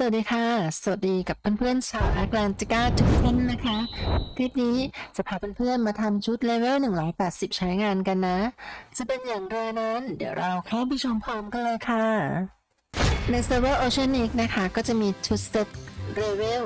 สวัสดีค่ะ สวัสดีกับเพื่อนๆชาวแอตแลนติกาทุกคนนะคะ คลิปนี้จะพาเพื่อนๆมาทำชุดเลเวล 180 ใช้งานกันนะ จะเป็นอย่างไรนั้น เดี๋ยวเราเข้าไปชมพร้อมกันเลยค่ะ ในเซิร์ฟเวอร์โอเชียนิกนะคะ ก็จะมีชุดเซต เลเวล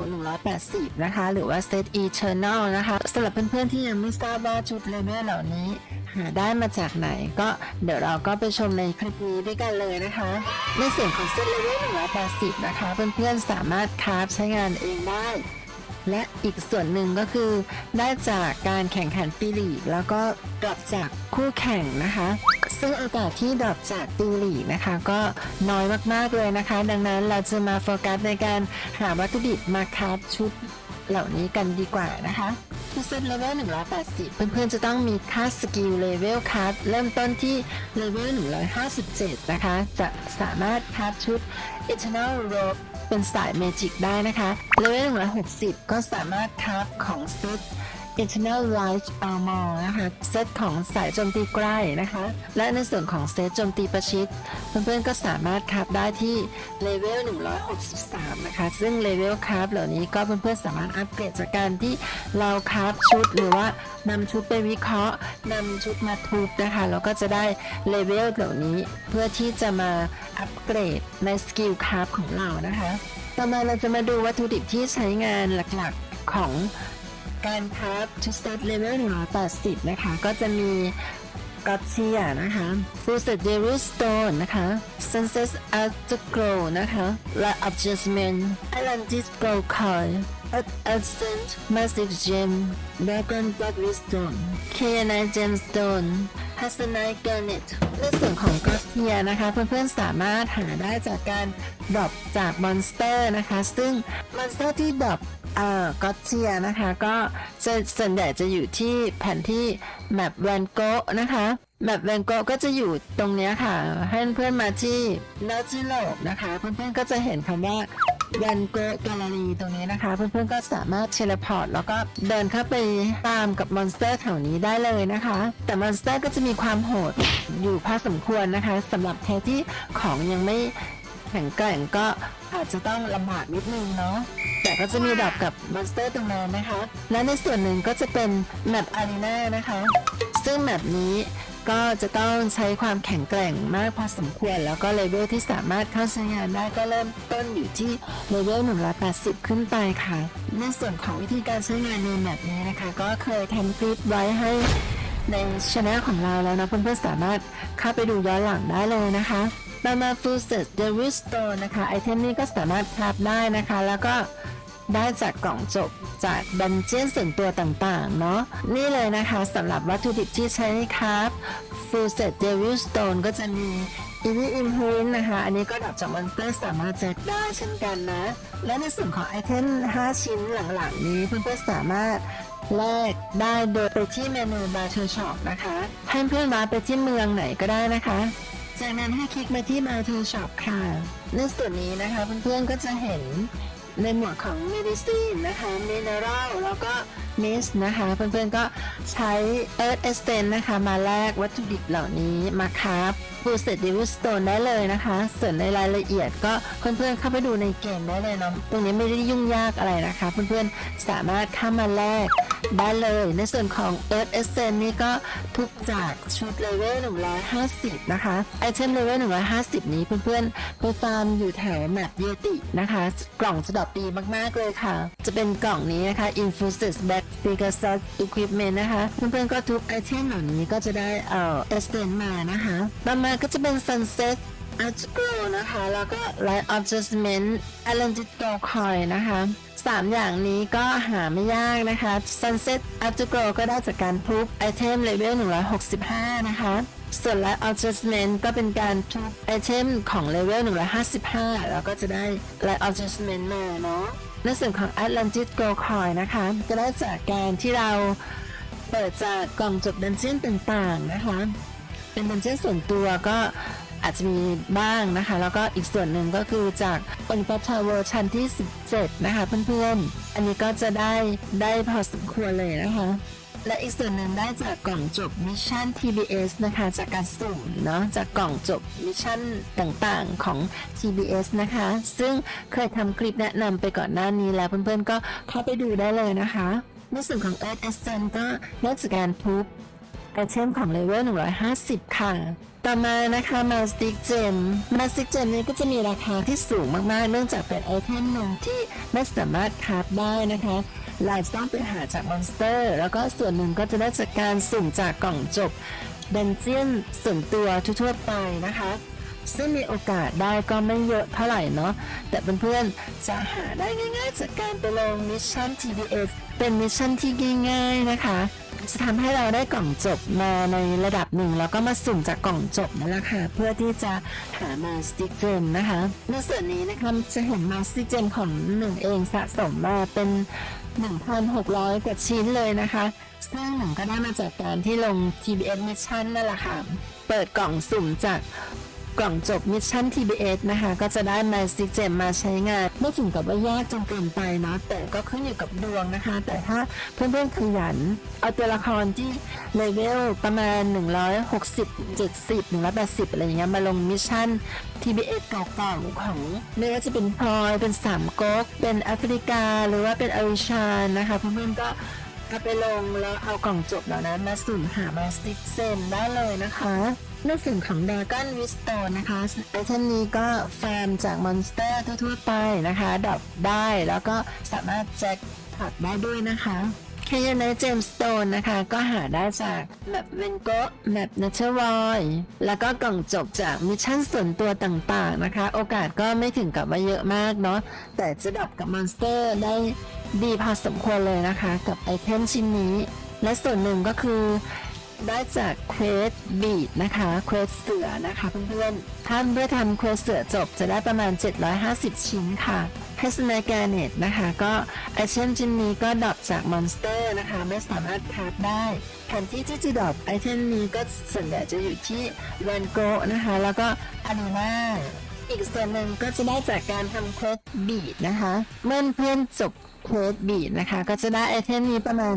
180 นะคะ หรือว่าเซต Eternal นะคะสำหรับเพื่อนๆที่ยังไม่ทราบว่าชุดเลเวลเหล่านี้ หาได้มาจากไหน ก็เดี๋ยวเราก็ไปชมในคลิปนี้ด้วยกันเลยนะคะ ในส่วนของเซตเลเวล180 นะคะ เพื่อนๆสามารถคราฟใช้งานเองได้และอีกส่วนหนึ่งก็คือ ได้จากการแข่งขันปีลีกแล้วก็ดรอปจากคู่แข่งนะคะ ซึ่งโอกาสที่ดรอปจากปีลีนะคะ ก็น้อยมากๆเลยนะคะ ดังนั้นเราจะมาโฟกัสในการหาวัตถุดิบมาคราฟชุดเหล่านี้กันดีกว่านะคะคือเซตเลเวล180 เพื่อนๆ จะต้องมีค่าสกิลเลเวลคราฟเริ่มต้นที่เลเวล157 นะคะ จะสามารถคราฟชุด Eternal Robe เป็นสายเมจิกได้นะคะ เลเวล160 ก็สามารถคราฟของเซต Eternal Light Armor นะคะเซตของสายโจมตีใกล้นะคะ และในส่วนของเซตโจมตีประชิด เพื่อนๆก็สามารถคราฟได้ที่เลเวล163 นะคะ ซึ่งเลเวลคราฟเหล่านี้ก็เพื่อนๆสามารถอัปเกรดจากการที่เราคราฟชุดหรือว่านำชุดไปวิเคราะห์นำชุดมาทุบนะคะแล้วก็จะได้เลเวลเหล่านี้เพื่อที่จะมาอัปเกรดในสกิลคราฟของเรานะคะ ต่อมาเราจะมาดูวัตถุดิบที่ใช้งานหลักๆของ การคราฟชุดเซตเลเวล180 นะคะ ก็จะมีกอตเชียนะคะ ฟูเซตเดริสโตนนะคะ Sunset Afterglow นะคะและ Adjustment Atlantis Gold Coin Ascent Massive Gem Dragon Blood Stone K9 Gemstone h a s s a n i t e Garnet ในส่วนของกอตเชียนะคะ เพื่อนๆสามารถหาได้จากการดรอปจากมอนสเตอร์นะคะ ซึ่งมอนสเตอร์ที่ดรอปเอ่อก็เชียนะคะก็จะส่วนใหญ่จะอยู่ที่แผนที่แมปแวนโกนะคะแมปแวนโกก็จะอยู่ตรงนี้ค่ะ ให้เพื่อนๆมาที่นอจิโลนะคะ เพื่อนๆก็จะเห็นคำว่า แวนโกแกลเลอรี่ตรงนี้นะคะ เพื่อนๆก็สามารถเชลพอร์ตแล้วก็เดินเข้าไปตามกับมอนสเตอร์แถวนี้ได้เลยนะคะ แต่มอนสเตอร์ก็จะมีความโหดอยู่พอสมควรนะคะสำหรับแทที่ของยังไม่แข็งแกร่งก็อาจจะต้องลำบากนิดนึงเนาะแต่ก็จะมีดับกับมอนสเตอร์ตรงนั้นนะคะ และในส่วนหนึ่งก็จะเป็นแมปอารีนานะคะ ซึ่งแมปนี้ ก็จะต้องใช้ความแข็งแกร่งมากพอสมควร แล้วก็เลเวลที่สามารถเข้าใช้งานได้ก็เริ่มต้นอยู่ที่เลเวล180 ขึ้นไปค่ะ ในส่วนของวิธีการใช้งานในแมปนี้นะคะ ก็เคยทำคลิปไว้ให้ในช anel ของเราแล้วนะเพื่อนๆสามารถเข้าไปดูย้อนหลังได้เลยนะคะต่อมา Full Set d e v i l Stone นะคะไอเทมนี้ก็สามารถคราฟได้นะคะ แล้วก็ ได้จากกล่องจบจากดันเจี้ยนส่วนตัวต่างๆ เนาะนี่เลยนะคะสำหรับวัตถุดิบที่ใช้คราฟ Full Set Devil Stone ก็จะมี Evil Imprint นะคะ อันนี้ก็ดับจากมอนสเตอร์สามารถแจกได้เช่นกันนะ และในส่วนของไอเทม 5 ชิ้นหลังๆ นี้เพื่อนๆสามารถแลกได้โดยไปที่เมนู Battle Shop นะคะ ให้เพื่อนมาไปที่เมืองไหนก็ได้นะคะ จากนั้นให้คลิกมาที่ Battle Shop ค่ะ ในส่วนนี้นะคะเพื่อนๆก็จะเห็น ในหมวดของ Medicine นะคะ Mineral แล้วก็ Mist นะคะ เพื่อนๆก็ใช้ Earth Essence นะคะ มาแลกวัตถุดิบเหล่านี้มาครับฟูเซตดิวสโตนได้เลยนะคะ ส่วนในรายละเอียดก็เพื่อนๆเข้าไปดูในเกมได้เลยเนาะตรงนี้ไม่ได้ยุ่งยากอะไรนะคะ เพื่อนๆสามารถเข้ามาแลก ได้เลยในส่วนของ Earth Essence นี่ก็ทุกจากชุดเลเวล150 นะคะ ไอเทมเลเวล150 นี้เพื่อนๆไปฟาร์มอยู่แถวแมปเยตินะคะ กล่องจะดอปดีมากๆเลยค่ะ จะเป็นกล่องนี้นะคะ Infusus Back Pegasus Equipment นะคะ เพื่อนๆก็ทุกไอเทมเหล่านี้ก็จะได้เอ่อ Essence มานะคะ ต่อมาก็จะเป็น Sunset a r t g r o w นะคะ แล้วก็ Light Adjustment Atlantic Gold Coin นะคะสามอย่างนี้ก็หาไม่ยากนะคะ Sunset Afterglow ก็ได้จากการทุบไอเทมเลเวล165 นะคะส่วน Light Adjustment ก็เป็นการทุบไอเทมของเลเวล155 แล้วก็จะได้ Light Adjustment มาเนาะในส่วนของ Atlantic Gold Coin นะคะก็ได้จากการที่เราเปิดจากกล่องจบดันเจี้ยนต่างๆนะคะ เป็นดันเจี้ยนส่วนตัวก็ อาจจะมีบ้างนะคะ แล้วก็อีกส่วนหนึ่งก็คือจากอนิปัชาเวอร์ชันที่ 17 นะคะเพื่อนๆ อันนี้ก็จะได้ได้พอสมควรเลยนะคะ และอีกส่วนหนึ่งได้จากกล่องจบมิชชั่น TBS นะคะ จากการสุ่มเนาะจากกล่องจบมิชชั่นต่างๆของ TBS นะคะ ซึ่งเคยทำคลิปแนะนำไปก่อนหน้านี้แล้วเพื่อนๆก็เข้าไปดูได้เลยนะคะในส่วนของ Earth Ascent ก็ได้จากการทุบไอเทมของเลเวล150 ค่ะ ต่อมานะคะมาสติกเจมมาสติกเจมนี้ก็จะมีราคาที่สูงมากๆ เนื่องจากเป็นไอเทมหนึ่งที่ไม่สามารถคาฟได้นะคะเราจะต้องไปหาจากมอนสเตอร์ แล้วก็ส่วนหนึ่งก็จะได้จากการสุ่มจากกล่องจบดันเจียนส่วนตัวทั่วๆไปนะคะ ซึ่งมีโอกาสได้ก็ไม่เยอะเท่าไหร่เนาะแต่เพื่อนๆจะหาได้ง่ายๆ จากการไปลงมิชชั่น TBS เป็นมิชชั่นที่ง่ายๆนะคะ จะทำให้เราได้กล่องจบมาในระดับหนึ่ง แล้วก็มาสุ่มจากกล่องจบนั่นแหละค่ะ เพื่อที่จะหามาสติกเจนนะคะ ในส่วนนี้นะคะจะเห็นมาสติกเจนของหนึ่งเองสะสมมาเป็น 1,600 กว่าชิ้นเลยนะคะ ซึ่งหนึ่งก็ได้มาจากการที่ลง TBS Mission นั่นแหละค่ะ เปิดกล่องสุ่มจาก กล่องจบมิชชั่น TBS นะคะ ก็จะได้มาซิกเจมมาใช้งาน ไม่ถึงกับว่ายากจนเกินไปนะแต่ก็ขึ้นอยู่กับดวงนะคะ แต่ถ้าเพื่อนๆขยัน เอาตัวละครที่เลเวลประมาณ 160 70 180 อะไรอย่างเงี้ยมาลงมิชชั่น TBS เก่าๆของไม่ว่าจะเป็นพลอยเป็นสามก๊กเป็นแอฟริกา หรือว่าเป็นอริชานนะคะเพื่อนๆก็ เอาไปลงแล้วเอากล่องจบเหล่านั้นมาสุ่มหามาสติกเซนได้เลยนะคะในส่วนของด a ก o n วิสโตนะคะไอเทมนี้ก็ฟาร์มจากมอนสเตอร์ทั่วๆไปนะคะ ดับได้แล้วก็สามารถแจ็คพอตได้ด้วยนะคะแคยนเจมสโตนนะคะ ก็หาได้จากแมปเวนโกแมปนเชวอยแล้วก็กล่องจบจากมิชชั่นส่วนตัวต่างๆนะคะ โอกาสก็ไม่ถึงกับว่าเยอะมากเนาะแต่จะดับกับมอนสเตอร์ได้ ดีพอสมควรเลยนะคะ กับไอเทมชิ้นนี้ และส่วนหนึ่งก็คือได้จากเควสบีดนะคะเควสเสือนะคะเพื่อนๆถ้านเมื่อทำเควสเสือจบจะได้ประมาณ 750 ชิ้นค่ะเฮสนาแกเนตนะคะก็ไอเทมชิ้นนี้ก็ดรอปจากมอนสเตอร์นะคะ ไม่สามารถคราฟได้แผนที่ที่จะดรอปไอเทมนี้ก็ส่วนใหญ่จะอยู่ที่วันโกนะคะ แล้วก็อารีนา อีกส่วนหนึ่งก็จะได้จากการทำเควสบีดนะคะ เมื่อเพื่อนจบเควสบีดนะคะ ก็จะได้ไอเทมนี้ประมาณ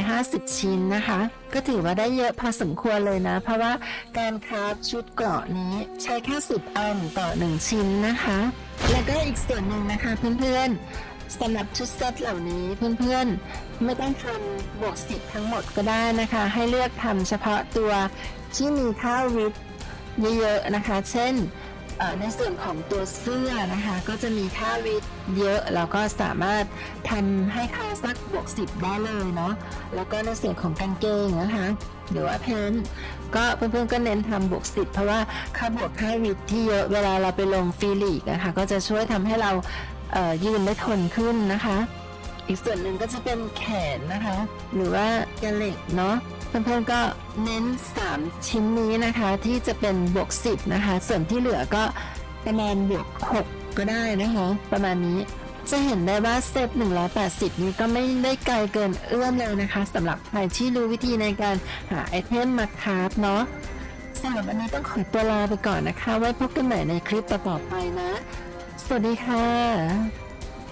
750 ชิ้นนะคะ ก็ถือว่าได้เยอะพอสมควรเลยนะ เพราะว่าการคราฟชุดเกราะนี้ใช้แค่10อันต่อ 1 ชิ้นนะคะ แล้วก็อีกส่วนหนึ่งนะคะเพื่อนๆสำหรับชุดเซตเหล่านี้เพื่อนๆ ไม่ต้องทำบวกสิบทั้งหมดก็ได้นะคะ ให้เลือกทำเฉพาะตัวที่มีค่าวิทเยอะๆนะคะ เช่น ในส่วนของตัวเสื้อนะคะ ก็จะมีค่าวิทเยอะ แล้วก็สามารถทำให้ค่าสักบวกสิบได้เลยเนาะแล้วก็ในส่วนของกางเกงนะคะหรือว่าเพนก็เพื่อนๆก็เน้นทำบวกสิบเพราะว่าค่าบวกค่าวิทที่เยอะเวลาเราไปลงฟีลีกนะคะก็จะช่วยทำให้เรายืนได้ทนขึ้นนะคะ อีกส่วนหนึ่งก็จะเป็นแขนนะคะ หรือว่าแกนเหล็กเนาะ เพื่อนๆก็เน้น 3 ชิ้นนี้นะคะที่จะเป็นบวก 10 นะคะ ส่วนที่เหลือก็ประมาณบวก 6 ก็ได้นะคะ ประมาณนี้จะเห็นได้ว่าเซต180 นี้ก็ไม่ได้ไกลเกินเอื้อมเลยนะคะสำหรับใครที่รู้วิธีในการหาไอเทมมาคราฟเนาะสำหรับวันนี้ต้องขอตัวลาไปก่อนนะคะ ไว้พบกันใหม่ในคลิปต่อๆไปนะ สวัสดีค่ะ